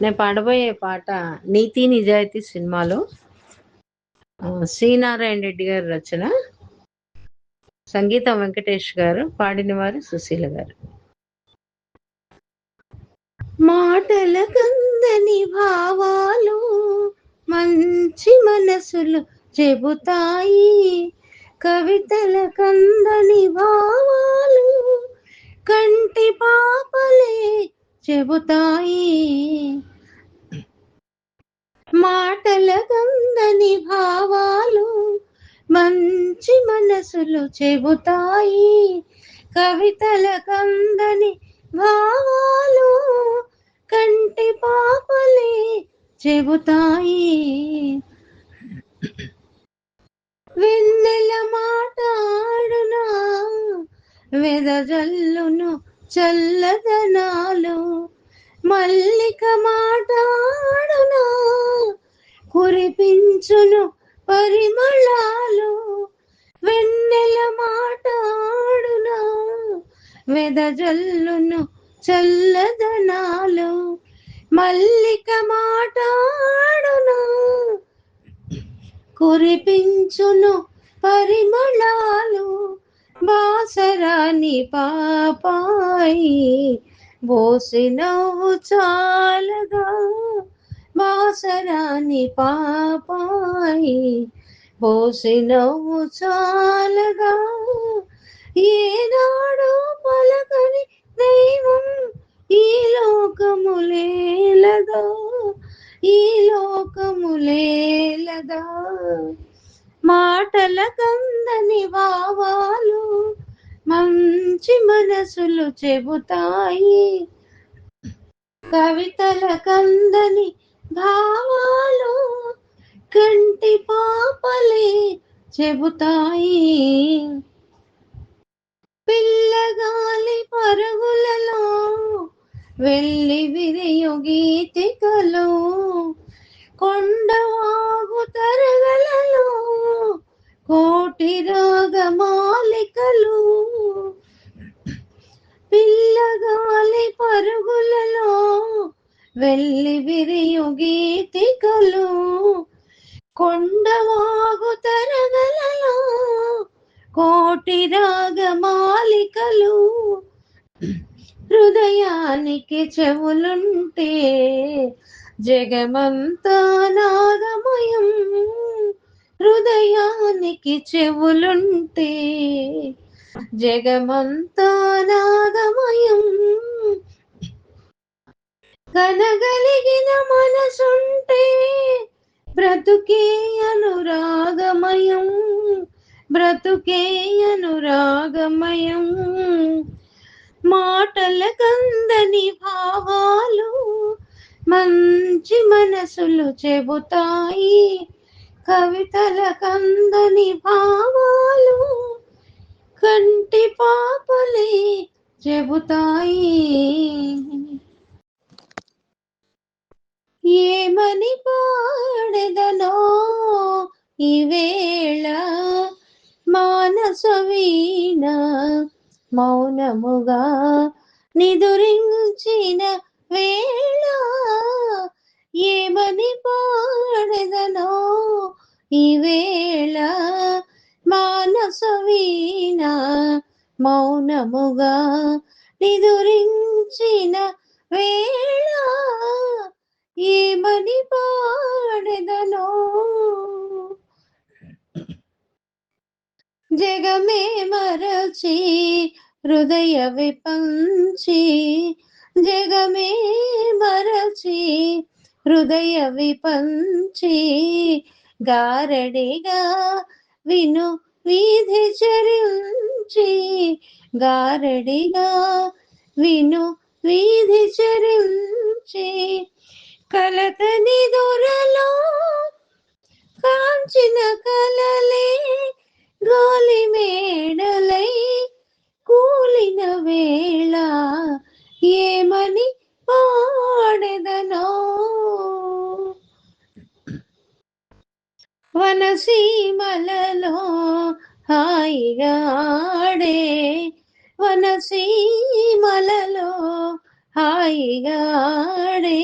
నేను పాడబోయే పాట నీతి నిజాయితీ సినిమాలో శ్రీనారాయణ రెడ్డి గారి రచన సంగీతం వెంకటేష్ గారు పాడిన వారు సుశీల గారు. మాటల కందని భావాలు మంచి మనసులు చెబుతాయి. కవితల కందని భావాలు కంటి పాపలే చెబుతాయి. మాటల కందని భావాలు మంచి మనసులు చెబుతాయి. కవితల కందని భావాలు కంటి పాపలే చెబుతాయి. వెన్నెల మాటాడునా వెదజల్లును చల్లదనాలు మల్లిక మాటాడునా కురిపించును పరిమళాలు. వెన్నెల మాటాడునా వెదజల్లును చల్లదనాలు. మల్లిక మాటాడునా కురిపించును పరిమళాలు. బాసరాని పాపాయి బోసి నవ్వు చాలగా బాసరాని పాపాయి. బోసి నవ్వు చాలగా ఏనాడు పలకని దైవం ఈ లోకములేలదా ఈ లోకములేలదా మాటల కందని వావాలు మంచి మనసులు చెబుతాయి. కవితల కందని భావాలు కంటి పాపలే చెబుతాయి. పిల్లగాలి పరుగులలో వెళ్ళి విరియు గీతికలు కొండవాగు తరగలలో కోటి రాగమాలికలు పిల్లగాలి పరుగులలో వెళ్ళి విరియు గీతికలు కొండవాగు తరగలలో కోటి రాగమాలికలు హృదయానికి చెవులుంటే జగమంతా నాగమయం. హృదయానికి చెవులుంటే జగమంతా రాగమయం కనగలిగిన మనసుంటే బ్రతుకే అనురాగమయం. బ్రతుకే అనురాగమయం. మాటల కందని భావాలు మంచి మనసులు చెబుతాయి. కవితల కందని భావాలు కంటి పాపలే చెబుతాయి. ఏమని పాడదనో ఈవేళ మానస వీణ మౌనముగా నిదురించి మౌనముగా నిదురించిన వేళ ఏమని పాడెదనో? జగమే మరచి హృదయ విపంచి జగమే మరచి హృదయ విపంచి గారడిగా విను వీధి చరించి గారడిగా విను. వీధి చరించి కలతని దొరలో కాంచిన కలలే హాయిగాడే వనసీమలలో హాయిగాడే.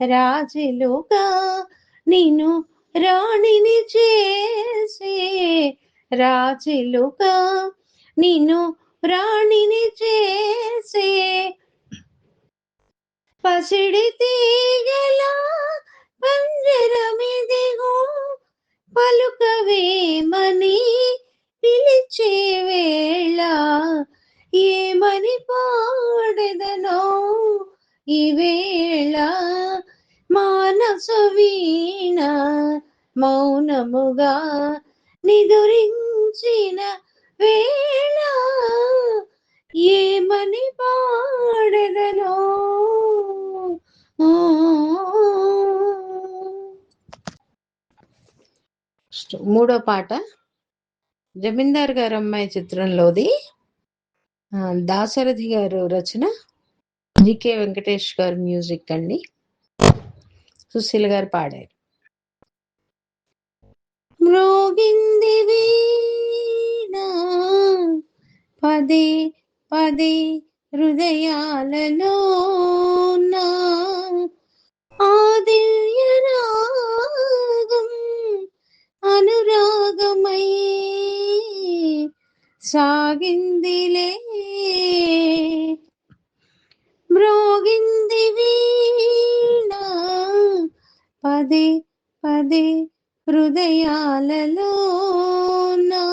రాజులుగా నిన్ను రాణిని చేసి రాజులుగా నిన్ను రాణిని చేసే. పసిడి తీగలా పంజరమిదిగో పలుకవేమని పిలిచే వేళ ఏమని పాడెదనో? ఈ వేళ మానస వీణ మౌనముగా నిదురించిన వేళ ఏమని పాడెదనో? మూడో పాట. జమీందార్ గారు అమ్మాయి చిత్రంలోది దాశరథి గారు రచన జికే వెంకటేష్ గారు మ్యూజిక్ అండి. సుశీల్ గారు పాడారు. మ్రోగింది పదే పదే హృదయాలలో సాగిందిలే. మ్రోగింది వీణ పదే పదే హృదయాలలో నా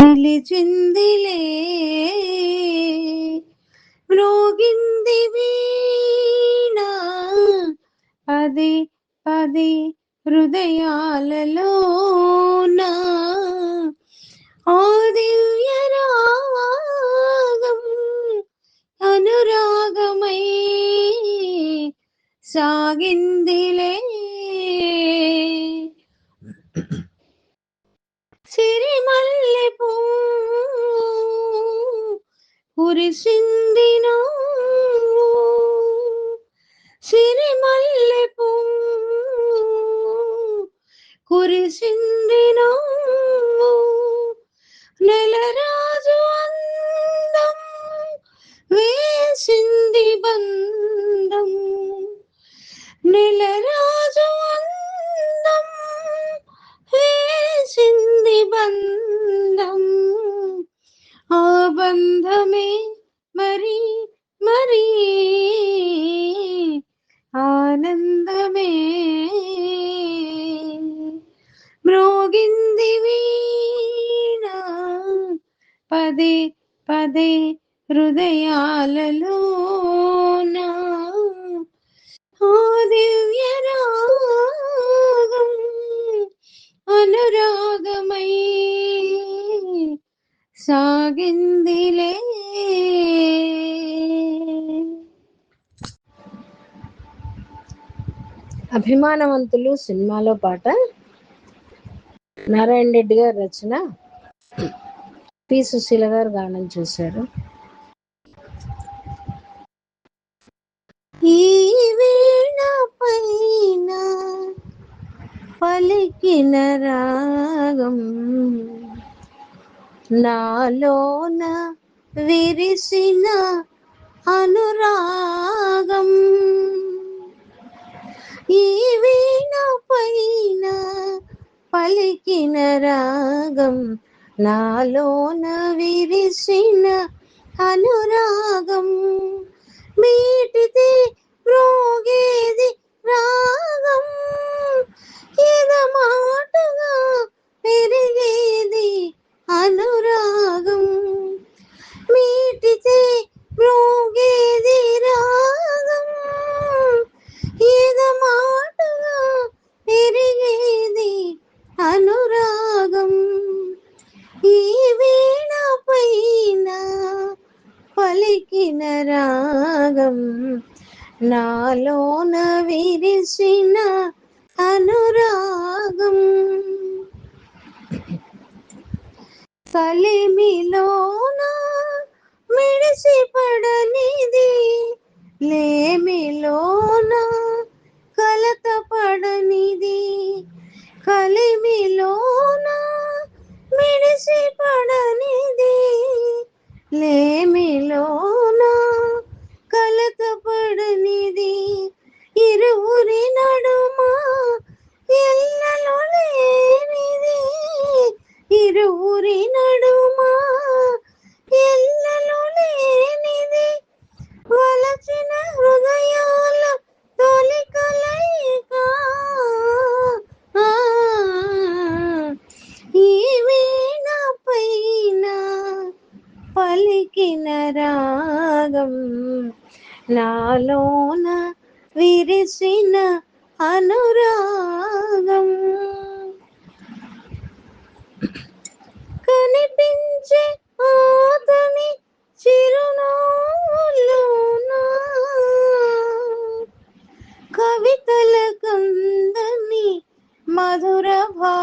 నిలిచిందిలే మ్రోగింది వీణ. పది పది హృదయాలలో నా ఆ దివ్య రాగం అనురాగమై సాగిందిలే. సిరిమల్లె పూ కురిసిందినో. సిరిమల్లె పూ కురిసిందినో. నెలరాజు పదే పదే హృదయాలలో నా దివ్య రాగం అనురాగమై సాగిందిలే. అభిమానవంతులు సినిమాలో పాట. నారాయణ రెడ్డి గారు రచన. పి సుశీల గారు గానం చేశారు. ఈ వీణ పైన పలికిన రాగం నాలోన విరిసిన అనురాగం. ఈ వీణ పైన పలికిన రాగం నాలోన విరిసిన అనురాగం మీటితే రోగేది రాగం. ఇద మాటగా పెరిగేది అనురాగం. కలిమిలోన మెడిసి పడనిది లేమిలోన కలత పడనిది కలిమిలోన మెడిసి పడనిది లేమిలోనా పలికిన రాగం నాలోన విరిసిన అనురాగం. కనిపించే ఆతని చిరునవ్వులోన కవితల కందని మధుర భా